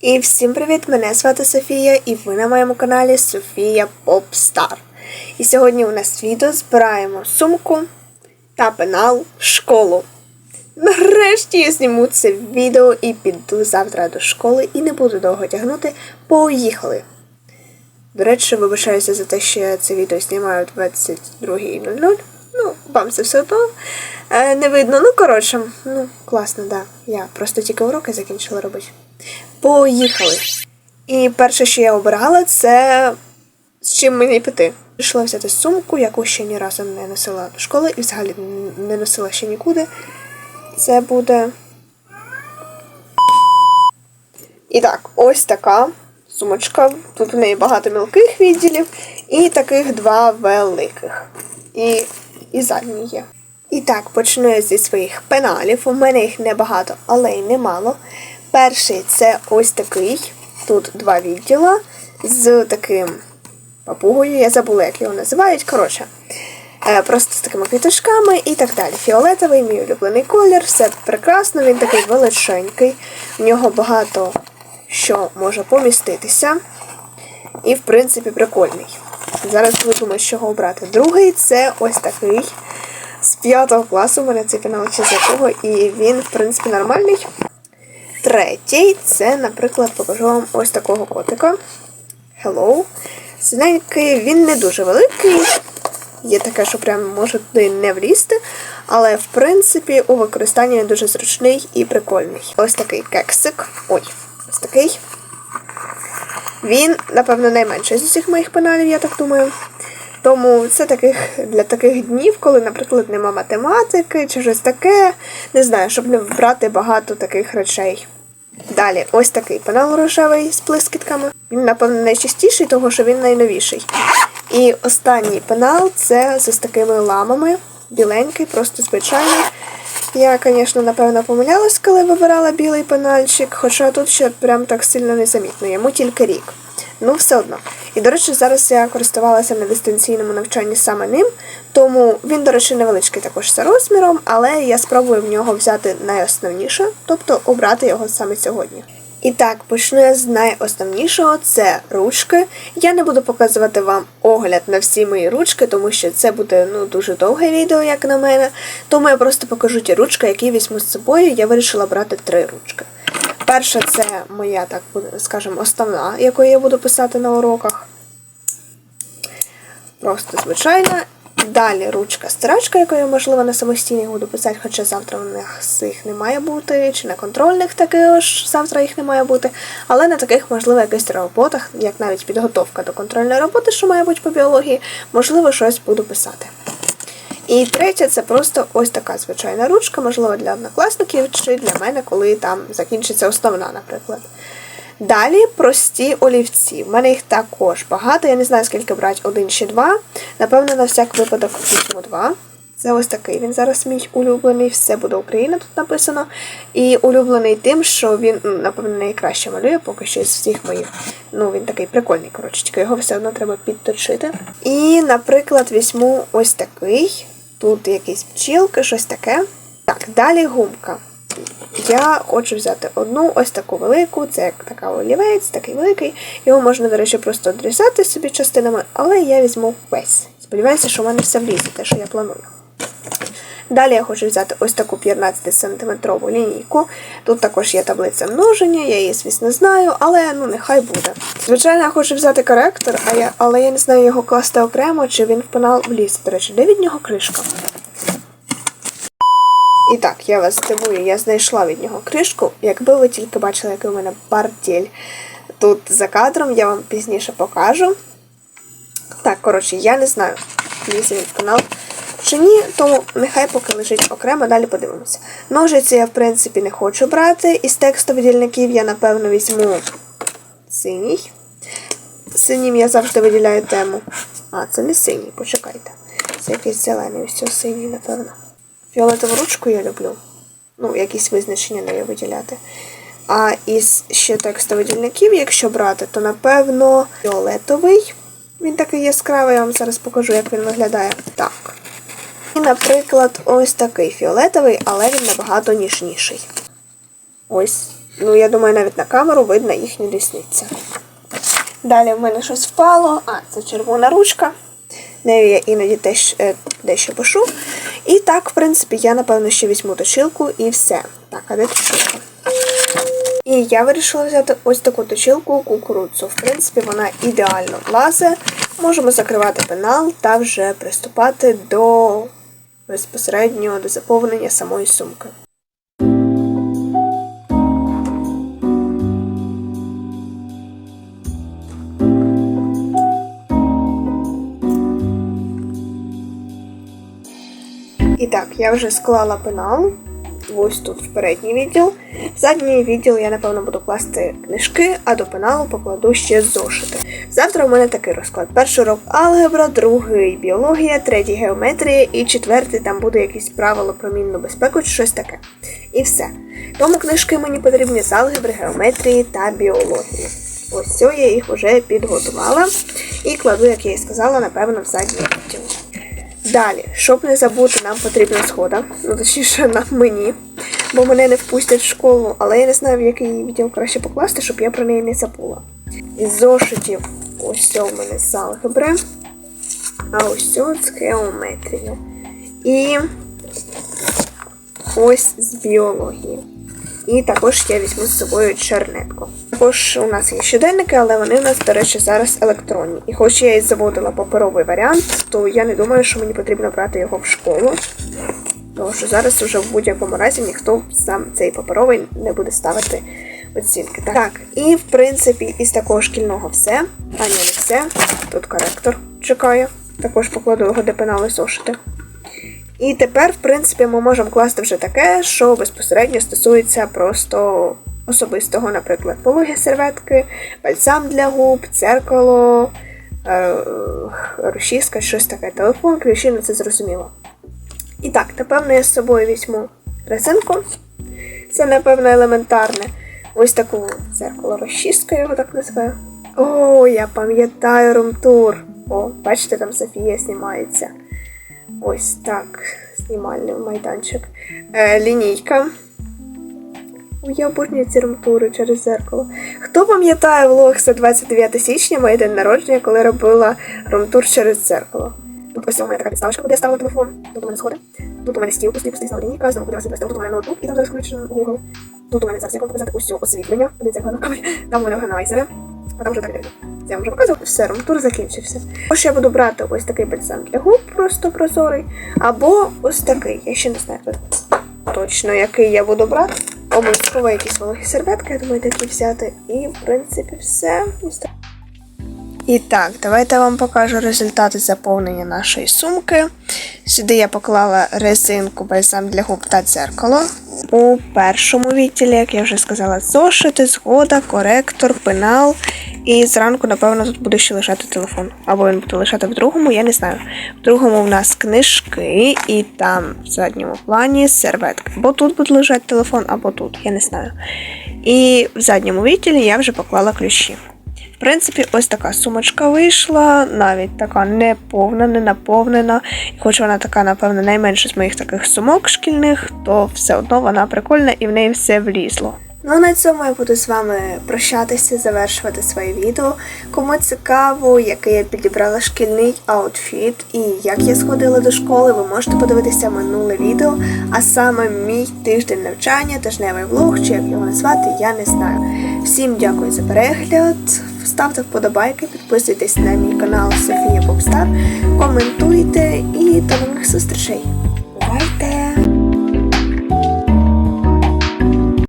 І всім привіт! Мене звати Софія, і ви на моєму каналі Софія Попстар. І сьогодні у нас відео збираємо сумку та пенал в школу. Нарешті я зніму це відео і піду завтра до школи і не буду довго тягнути. Поїхали! До речі, вибачаюся за те, що я це відео знімаю о 22.00. Ну, вам це все одно е, не видно. Ну, коротше, ну, класно, да. Я просто тільки уроки закінчила робити. Поїхали. І перше, що я обирала, це з чим мені піти. Вирішила взяти сумку, яку ще ні разу не носила до школи і взагалі не носила ще нікуди. Це буде. І так, ось така сумочка. Тут в неї багато мілких відділів і таких два великих. І, і задні є. І так, почну я зі своїх пеналів. У мене їх небагато, але й немало. Перший це ось такий. Тут два відділа з таким папугою. Я забула, як його називають. Коротше, е, просто з такими квіточками і так далі. Фіолетовий, мій улюблений колір, все прекрасно, він такий величенький. В нього багато що може поміститися. І, в принципі, прикольний. Зараз думаю, з чого обрати. Другий це ось такий. З 5 класу у мене цей канал чи з якого, і він, в принципі, нормальний. Третій це, наприклад, покажу вам ось такого котика. Hello. Синенький, він не дуже великий. Є таке, що прям може туди не влізти. Але, в принципі, у використанні дуже зручний і прикольний. Ось такий кексик. Ой, ось такий. Він, напевно, найменший з усіх моїх пеналів, я так думаю. Тому це таких для таких днів, коли, наприклад, нема математики чи щось таке. Не знаю, щоб не брати багато таких речей. Далі, ось такий пенал рожевий з блискітками. Він, напевно, найчастіший, тому що він найновіший. І останній пенал це з такими ламами. Біленький, просто звичайний. Я, звісно, напевно, помилялась, коли вибирала білий пенальчик, хоча тут ще прям так сильно незамітно, йому тільки рік. Ну, все одно. І, до речі, зараз я користувалася на дистанційному навчанні саме ним, тому він, до речі, невеличкий також за розміром, але я спробую в нього взяти найосновніше, тобто обрати його саме сьогодні. І так, почну я з найосновнішого це ручки. Я не буду показувати вам огляд на всі мої ручки, тому що це буде ну, дуже довге відео, як на мене. Тому я просто покажу ті ручки, які візьму з собою. Я вирішила брати три ручки. Перша це моя, так скажемо, основна, якою я буду писати на уроках. Просто звичайна. Далі ручка-стирачка, якою, можливо, на самостійних буду писати, хоча завтра у них їх не має бути, чи на контрольних також завтра їх не має бути. Але на таких, можливо, якихось роботах, як навіть підготовка до контрольної роботи, що має бути по біології, можливо, щось буду писати. І третє, це просто ось така звичайна ручка, можливо, для однокласників, чи для мене, коли там закінчиться основна, наприклад. Далі прості олівці. В мене їх також багато. Я не знаю, скільки брати, один чи два. Напевно, на всяк випадок візьму два. Це ось такий. Він зараз мій улюблений, все буде Україна тут написано. І улюблений тим, що він, напевно, найкраще малює, поки що із всіх моїх. Ну, він такий прикольний, коротше, його все одно треба підточити. І, наприклад, візьму ось такий. Тут якісь пчілки, щось таке. Так, далі гумка. Я хочу взяти одну ось таку велику, це як така олівець, такий великий. Його можна, до речі, просто одрізати собі частинами, але я візьму весь. Сподіваюся, що в мене все влізе, те, що я планую. Далі я хочу взяти ось таку 15-сантиметрову лінійку. Тут також є таблиця множення, я її, звісно, знаю, але ну нехай буде. Звичайно, я хочу взяти коректор, а я, але я не знаю його класти окремо, чи він в пенал вліз. До речі, де від нього кришка? І так, я вас здивую, я знайшла від нього кришку. Якби ви тільки бачили, який у мене бартіль тут за кадром, я вам пізніше покажу. Так, коротше, я не знаю, лізе він канал чи ні, тому нехай поки лежить окремо, далі подивимося. Ножиці я, в принципі, не хочу брати. Із текстовидільників я, напевно, візьму синій. Синім я завжди виділяю тему. А, це не синій, почекайте. Це якийсь зелений, ось цього синій, напевно. Фіолетову ручку я люблю. Ну, якісь визначення нею виділяти. А із ще текстовидільників, якщо брати, то напевно фіолетовий. Він такий яскравий, я вам зараз покажу, як він виглядає. Так. І, наприклад, ось такий фіолетовий, але він набагато ніжніший. Ось. ну я думаю, навіть на камеру видно їхню різницю. Далі в мене щось впало. А, це червона ручка. Нею я іноді теж е, дещо пишу. І так, в принципі, я напевно ще візьму точилку і все. Так, а де точилка? І я вирішила взяти ось таку точилку кукурудзу. В принципі, вона ідеально влазить. Можемо закривати пенал та вже приступати до безпосередньо до заповнення самої сумки. І так, я вже склала пенал. Ось тут в передній відділ. В задній відділ я, напевно, буду класти книжки, а до пеналу покладу ще зошити. Завтра у мене такий розклад. Перший урок алгебра, другий біологія, третій геометрія і четвертий там буде якісь правило про мінну безпеку чи щось таке. І все. Тому книжки мені потрібні з алгебри, геометрії та біології. Ось все, я їх вже підготувала і кладу, як я і сказала, напевно, в задній відділ. Далі, щоб не забути, нам потрібна схода. Ну, точніше, на мені. Бо мене не впустять в школу, але я не знаю, в який відділ краще покласти, щоб я про неї не забула. Із зошитів ось це у мене з алгебри. А ось це з геометрії. І ось з біології. І також я візьму з собою чернетку. Також у нас є щоденники, але вони у нас, до речі, зараз електронні. І хоч я і заводила паперовий варіант, то я не думаю, що мені потрібно брати його в школу. Тому що зараз уже в будь-якому разі ніхто сам цей паперовий не буде ставити оцінки. Так, так і в принципі із такого шкільного все. А ні, не все. Тут коректор чекає. Також покладу його де пенали зошити. І тепер, в принципі, ми можемо класти вже таке, що безпосередньо стосується просто особистого, наприклад, пологі серветки, бальзам для губ, дзеркало, е, розчіска, щось таке. Телефон, ключі, ну це зрозуміло. І так, напевно, я з собою візьму резинку. Це, напевно, елементарне. Ось таку дзеркало розчістка, я його так називаю. О, я пам'ятаю румтур. О, бачите, там Софія знімається. Ось так. Знімальний майданчик. Е, лінійка. Я обожнюю ці румтури через зеркало. Хто пам'ятає влог за 29 січня, моє день народження, коли робила румтур через зеркало? Тут ось у мене така підставочка, куди я ставила телефон. Тут у мене сходи. Тут у мене стіл, пустий, пустий знову лінійка, знову куди вас відвести. Тут у мене ноутбук, і там зараз включено Google. Тут у мене зараз я вам показати ось освітлення. Подивіться, як воно Там у мене органайзери. А там вже. Це я вам вже показував. Все, румтур закінчився. Ось я буду брати ось такий бальзам для губ, просто прозорий. Або ось такий. Я ще не знаю точно, який я буду брати. Обов'язково якісь вологі серветки, я думаю, такі взяти. І, в принципі, все. І так, давайте я вам покажу результати заповнення нашої сумки. Сюди я поклала резинку бальзам для губ та дзеркало. У першому відділі, як я вже сказала, зошити, згода, коректор, пенал. І зранку, напевно, тут буде ще лежати телефон. Або він буде лежати в другому, я не знаю. В другому в нас книжки, і там в задньому плані серветки. Або тут буде лежати телефон, або тут, я не знаю. І в задньому відділі я вже поклала ключі. В принципі, ось така сумочка вийшла, навіть така не повна, не наповнена. І хоч вона така, напевно, найменша з моїх таких сумок шкільних, то все одно вона прикольна і в неї все влізло. Ну а на цьому я буду з вами прощатися, завершувати своє відео. Кому цікаво, який я підібрала шкільний аутфіт і як я сходила до школи, ви можете подивитися минуле відео, а саме мій тиждень навчання, тижневий влог, чи як його назвати, я не знаю. Всім дякую за перегляд. Ставте вподобайки, підписуйтесь на мій канал Софія Попстар, коментуйте і до нових зустрічей!